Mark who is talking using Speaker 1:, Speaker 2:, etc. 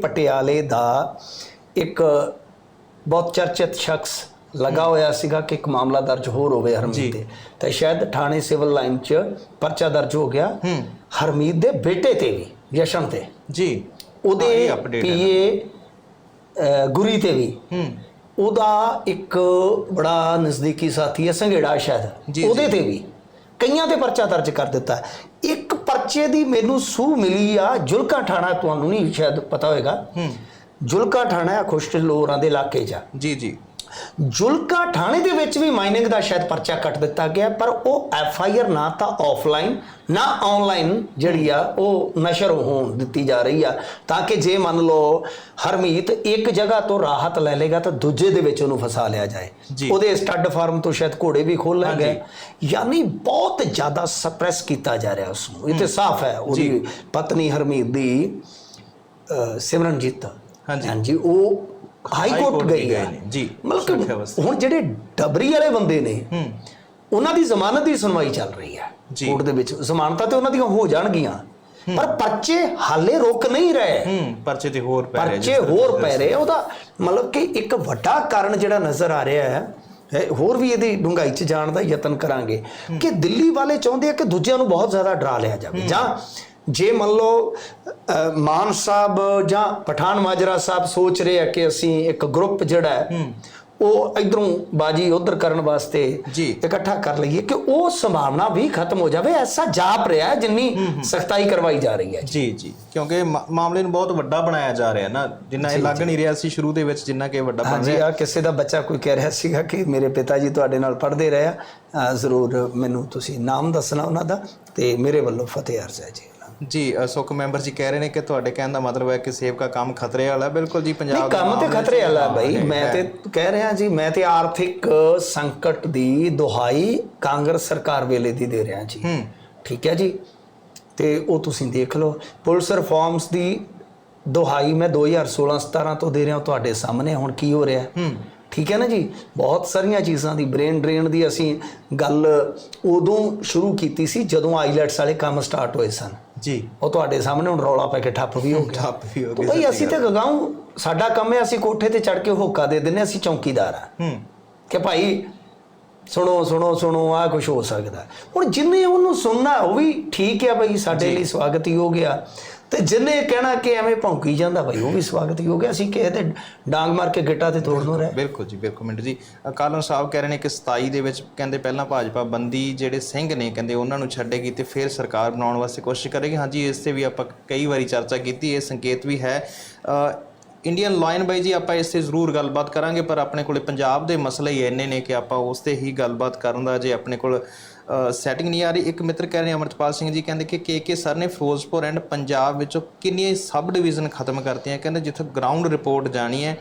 Speaker 1: ਪਟਿਆਲੇ ਦਾ ਇੱਕ ਬਹੁਤ ਚਰਚਿਤ ਸ਼ਖਸ ਲਗਾ ਹੋਇਆ ਸੀਗਾ ਕਿ ਇੱਕ ਮਾਮਲਾ ਦਰਜ ਹੋਰ ਹੋਵੇ। ਹਰਮੀਤ ਤੇ। ਤਾਂ ਸ਼ਾਇਦ ਥਾਣੇ ਸਿਵਲ ਲਾਈਨ 'ਚ ਪਰਚਾ ਦਰਜ ਹੋ ਗਿਆ। ਹਰਮੀਤ ਦੇ ਬੇਟੇ ਤੇ ਵੀ ਯਸ਼ਨ ਤੇ।
Speaker 2: ਜੀ।
Speaker 1: ਉਹਦੇ। ਪੀਏ ਗੁਰੀ ਤੇ ਵੀ। ਉਹਦਾ ਇੱਕ ਬੜਾ ਨਜ਼ਦੀਕੀ ਸਾਥੀ ਹੈ ਸੰਘੇੜਾ ਸ਼ਾਇਦ। ਉਹਦੇ ਤੇ ਵੀ। ਕਈਆਂ ਤੇ ਪਰਚਾ ਦਰਜ ਕਰ ਦਿੱਤਾ। ਇੱਕ ਪਰਚੇ ਦੀ ਮੈਨੂੰ ਸੂਹ ਮਿਲੀ ਆ ਜੁਲਕਾ ਠਾਣਾ ਤੁਹਾਨੂੰ ਨਹੀਂ ਸ਼ਾਇਦ ਪਤਾ ਹੋਵੇਗਾ
Speaker 2: ਹੂੰ।
Speaker 1: ਜੁਲਕਾ ਠਾਣਾ ਆ ਖੁਸ਼ਕ ਲੋਰਾਂ ਦੇ ਇਲਾਕੇ 'ਚ ਆ।
Speaker 2: ਜੀ ਜੀ।
Speaker 1: ਜੁਲਕਾ ਠਾਣੇ ਦੇ ਵਿੱਚ ਵੀ ਮਾਈਨਿੰਗ ਦਾ ਸ਼ਾਇਦ ਪਰਚਾ ਕੱਟ ਦਿੱਤਾ ਗਿਆ ਪਰ ਉਹ ਐਫ ਆਈ ਆਰ ਨਾ ਤਾਂ ਆਫਲਾਈਨ ਨਾ ਆਨਲਾਈਨ ਜਿਹੜੀ ਆ ਉਹ ਨਸ਼ਰ ਹੋਣ ਦਿੱਤੀ ਜਾ ਰਹੀ ਆ। ਤਾਂ ਕਿ ਜੇ ਮੰਨ ਲਓ ਹਰਮੀਤ ਇੱਕ ਜਗ੍ਹਾ ਤੋਂ ਰਾਹਤ ਲੈ ਲੇਗਾ ਤਾਂ ਦੂਜੇ ਦੇ ਵਿੱਚ ਉਹਨੂੰ ਫਸਾ ਲਿਆ ਜਾਏ। ਉਹਦੇ ਸਟੱਡ ਫਾਰਮ ਤੋਂ ਸ਼ਾਇਦ ਘੋੜੇ ਵੀ ਖੋਲ ਲੈ ਗਏ ਯਾਨੀ ਬਹੁਤ ਜ਼ਿਆਦਾ ਸਪਰੈਸ ਕੀਤਾ ਜਾ ਰਿਹਾ ਉਸ ਨੂੰ। ਇਹ ਤੇ ਸਾਫ਼ ਹੈ ਉਹਦੀ ਪਤਨੀ ਹਰਮੀਤ ਦੀ ਸਿਮਰਨਜੀਤ।
Speaker 2: ਹਾਂਜੀ।
Speaker 1: ਹਾਂਜੀ ਉਹ ਹਾਈ ਕੋਰਟ ਗਈ
Speaker 2: ਗਏ
Speaker 1: ਹੈ।
Speaker 2: ਨੇ, ਜੀ,
Speaker 1: ਮਤਲਬ। ਹੁਣ ਜਿਹੜੇ ਡਬਰੀ ਵਾਲੇ ਬੰਦੇ ਨੇ
Speaker 2: ਹੂੰ।
Speaker 1: ਉਹਨਾਂ ਦੀ ਜ਼ਮਾਨਤ ਦੀ ਸੁਣਵਾਈ ਚੱਲ ਰਹੀ ਹੈ। ਕੋਰਟ ਦੇ ਵਿੱਚ ਜ਼ਮਾਨਤਾਂ ਤੇ ਉਹਨਾਂ ਦੀਆਂ ਹੋ ਜਾਣਗੀਆਂ। ਪਰ ਪਰਚੇ ਹਾਲੇ ਰੁਕ ਨਹੀਂ ਰਹੇ।
Speaker 2: ਹੂੰ ਪਰਚੇ ਤੇ ਹੋਰ ਪੈ ਰਹੇ
Speaker 1: ਪਰਚੇ ਹੋਰ ਪੈ ਰਹੇ ਉਹਦਾ ਮਤਲਬ ਕਿ ਇੱਕ ਵੱਡਾ ਕਾਰਨ ਜਿਹੜਾ ਨਜ਼ਰ ਆ ਰਿਹਾ ਹੈ ਹੈ, ਹੋਰ ਵੀ ਇਹਦੀ ਡੂੰਘਾਈ 'ਚ ਜਾਣ ਦਾ ਯਤਨ ਕਰਾਂਗੇ। ਕਿ ਦਿੱਲੀ ਵਾਲੇ ਚਾਹੁੰਦੇ ਆ ਕਿ ਦੂਜਿਆਂ ਨੂੰ ਬਹੁਤ ਜ਼ਿਆਦਾ ਡਰਾ ਲਿਆ ਜਾਵੇ। ਜਾਂ ਜੇ ਮੰਨ ਲਓ ਮਾਨ ਸਾਹਿਬ ਜਾਂ ਪਠਾਨ ਮਾਜਰਾ ਸਾਹਿਬ ਸੋਚ ਰਹੇ ਆ ਕਿ ਅਸੀਂ ਇੱਕ ਗਰੁੱਪ ਜਿਹੜਾ ਹੈ ਉਹ ਇਧਰੋਂ ਬਾਜੀ ਉਧਰ ਕਰਨ ਵਾਸਤੇ
Speaker 2: ਜੀ।
Speaker 1: ਇਕੱਠਾ ਕਰ ਲਈਏ ਕਿ ਉਹ ਸੰਭਾਵਨਾ ਵੀ ਖਤਮ ਹੋ ਜਾਵੇ ਐਸਾ ਜਾਪ ਰਿਹਾ ਹੈ ਜਿੰਨੀ ਸਖਤਾਈ ਕਰਵਾਈ ਜਾ ਰਹੀ ਹੈ
Speaker 2: ਜੀ। ਜੀ ਕਿਉਂਕਿ ਮਾਮਲੇ ਨੂੰ ਬਹੁਤ ਵੱਡਾ ਬਣਾਇਆ ਜਾ ਰਿਹਾ ਨਾ ਜਿੰਨਾ ਇਹ ਲੱਗ ਨਹੀਂ ਰਿਹਾ ਸੀ ਸ਼ੁਰੂ ਦੇ ਵਿੱਚ ਜਿੰਨਾ ਕਿ ਵੱਡਾ ਬਣ ਰਿਹਾ।
Speaker 1: ਆ ਕਿਸੇ ਦਾ ਬੱਚਾ ਕੋਈ ਕਹਿ ਰਿਹਾ ਸੀਗਾ ਕਿ ਮੇਰੇ ਪਿਤਾ ਜੀ ਤੁਹਾਡੇ ਨਾਲ ਪੜ੍ਹਦੇ ਰਹੇ ਆ ਜ਼ਰੂਰ ਮੈਨੂੰ ਤੁਸੀਂ ਨਾਮ ਦੱਸਣਾ ਉਹਨਾਂ ਦਾ ਤੇ ਮੇਰੇ ਵੱਲੋਂ ਫਤਿਹ ਅਰਜ਼ ਹੈ ਜੀ।
Speaker 2: ਜੀ ਸੁੱਖ ਮੈਂਬਰ ਜੀ ਕਹਿ ਰਹੇ ਨੇ ਕਿ ਤੁਹਾਡੇ ਕਹਿਣ ਦਾ ਮਤਲਬ ਹੈ ਕਿ ਸੇਵ ਦਾ ਕੰਮ ਖਤਰੇ ਵਾਲਾ। ਬਿਲਕੁਲ ਜੀ ਪੰਜਾਬ ਦਾ
Speaker 1: ਕੰਮ ਤੇ ਖਤਰੇ ਵਾਲਾ ਬਈ।
Speaker 2: ਹੈ।
Speaker 1: ਮੈਂ ਤੇ ਕਹਿ ਰਿਹਾ ਜੀ ਮੈਂ ਤੇ ਆਰਥਿਕ ਸੰਕਟ ਦੀ ਦੁਹਾਈ ਕਾਂਗਰਸ ਸਰਕਾਰ ਵੇਲੇ ਦੀ ਦੇ ਰਿਹਾ ਜੀ। ਠੀਕ ਹੈ ਜੀ? ਤੇ ਉਹ ਤੁਸੀਂ ਦੇਖ ਲਓ। ਪੁਲਿਸ ਰਿਫਾਰਮਸ ਦੀ ਦੁਹਾਈ ਮੈਂ 2016-17 ਤੋਂ ਦੇ ਰਿਹਾ ਤੁਹਾਡੇ ਸਾਹਮਣੇ ਹੁਣ ਕੀ ਹੋ ਰਿਹਾ
Speaker 2: ਹੂੰ।
Speaker 1: ਠੀਕ ਹੈ ਨਾ ਜੀ? ਬਹੁਤ ਸਾਰੀਆਂ ਚੀਜ਼ਾਂ ਦੀ ਬ੍ਰੇਨ ਡਰੇਨ ਦੀ ਅਸੀਂ ਗੱਲ ਉਦੋਂ ਸ਼ੁਰੂ ਕੀਤੀ ਸੀ ਜਦੋਂ ਆਈਲੈਟਸ ਵਾਲੇ ਕੰਮ ਸਟਾਰਟ ਹੋਏ ਸਨ।
Speaker 2: ਜੀ।
Speaker 1: ਉਹ ਤੁਹਾਡੇ ਸਾਹਮਣੇ ਹੁਣ ਰੌਲਾ ਪੈ ਕੇ ਠੱਪ ਵੀ ਹੋ ਗਿਆ।
Speaker 2: ਠੱਪ ਵੀ ਹੋ ਗਈ
Speaker 1: ਭਾਈ ਅਸੀਂ ਤੇ ਗਗਾਉਂ ਸਾਡਾ ਕੰਮ ਹੈ ਅਸੀਂ ਕੋਠੇ ਤੇ ਚੜ ਕੇ ਹੋਕਾ ਦੇ ਦਿੰਨੇ ਅਸੀਂ ਚੌਕੀਦਾਰ ਆ
Speaker 2: ਹੂੰ।
Speaker 1: ਕਿ ਭਾਈ ਸੁਣੋ ਸੁਣੋ ਸੁਣੋ ਆ ਕੁਝ ਹੋ ਸਕਦਾ। ਹੁਣ ਜਿੰਨੇ ਉਹਨੂੰ ਸੁਣਨਾ ਉਹ ਵੀ ਠੀਕ ਹੈ ਭਾਈ ਸਾਡੇ ਲਈ ਸਵਾਗਤ ਹੀ ਹੋ ਗਿਆ। ਤੇ ਜਿੰਨੇ ਕਹਿਣਾ ਕਿ ਐਵੇਂ ਭੌਂਕੀ ਜਾਂਦਾ ਭਾਈ ਉਹ ਵੀ ਸਵਾਗਤ ਹੀ ਹੋ ਗਿਆ। ਅਸੀਂ ਕਿਸੇ ਤੇ ਡਾਂਗ ਮਾਰ ਕੇ ਗਿੱਟਾ ਤੇ ਤੋੜਨੋਂ ਰਹਿ।
Speaker 2: ਬਿਲਕੁਲ ਜੀ ਬਿਲਕੁਲ ਮਿੰਟ ਜੀ। ਕਾਲਨ ਸਾਹਿਬ ਕਹਿ ਰਹੇ ਨੇ ਕਿ 27 ਦੇ ਵਿੱਚ ਕਹਿੰਦੇ ਪਹਿਲਾਂ ਭਾਜਪਾ ਬੰਦੀ ਜਿਹੜੇ ਸਿੰਘ ਨੇ ਕਹਿੰਦੇ ਉਹਨਾਂ ਨੂੰ ਛੱਡੇਗੀ ਤੇ ਫਿਰ ਸਰਕਾਰ ਬਣਾਉਣ ਵਾਸਤੇ ਕੋਸ਼ਿਸ਼ ਕਰੇਗੀ। ਹਾਂਜੀ ਇਸ ਤੇ ਵੀ ਆਪਾਂ ਕਈ ਵਾਰੀ ਚਰਚਾ ਕੀਤੀ ਇਹ ਸੰਕੇਤ ਵੀ ਹੈ। ਇੰਡੀਅਨ ਲਾਇਨ ਬਾਈ ਜੀ, ਆਪਾਂ ਇਸ ਤੇ ਜ਼ਰੂਰ ਗੱਲਬਾਤ ਕਰਾਂਗੇ, ਪਰ ਆਪਣੇ ਕੋਲੇ ਪੰਜਾਬ ਦੇ ਮਸਲੇ ਹੀ ਇੰਨੇ ਨੇ ਕਿ ਆਪਾਂ ਉਸ ਤੇ ਹੀ ਗੱਲਬਾਤ ਕਰਨ ਦਾ ਜੇ ਆਪਣੇ ਕੋਲ ਸੈਟਿੰਗ ਨਹੀਂ ਆ ਰਹੀ। ਇੱਕ ਮਿੱਤਰ ਕਹਿ ਰਹੇ ਅਮਰਤਪਾਲ ਸਿੰਘ ਜੀ ਕਹਿੰਦੇ ਕਿ ਕੇ ਸਰ ਨੇ ਫਿਰੋਜ਼ਪੁਰ ਐਂਡ ਪੰਜਾਬ ਵਿੱਚੋਂ ਕਿੰਨੀਆਂ ਸਬ ਡਿਵੀਜ਼ਨ ਖਤਮ ਕਰਤੀਆਂ। ਕਹਿੰਦੇ ਜਿੱਥੇ ਗਰਾਊਂਡ ਰਿਪੋਰਟ ਜਾਣੀ ਹੈ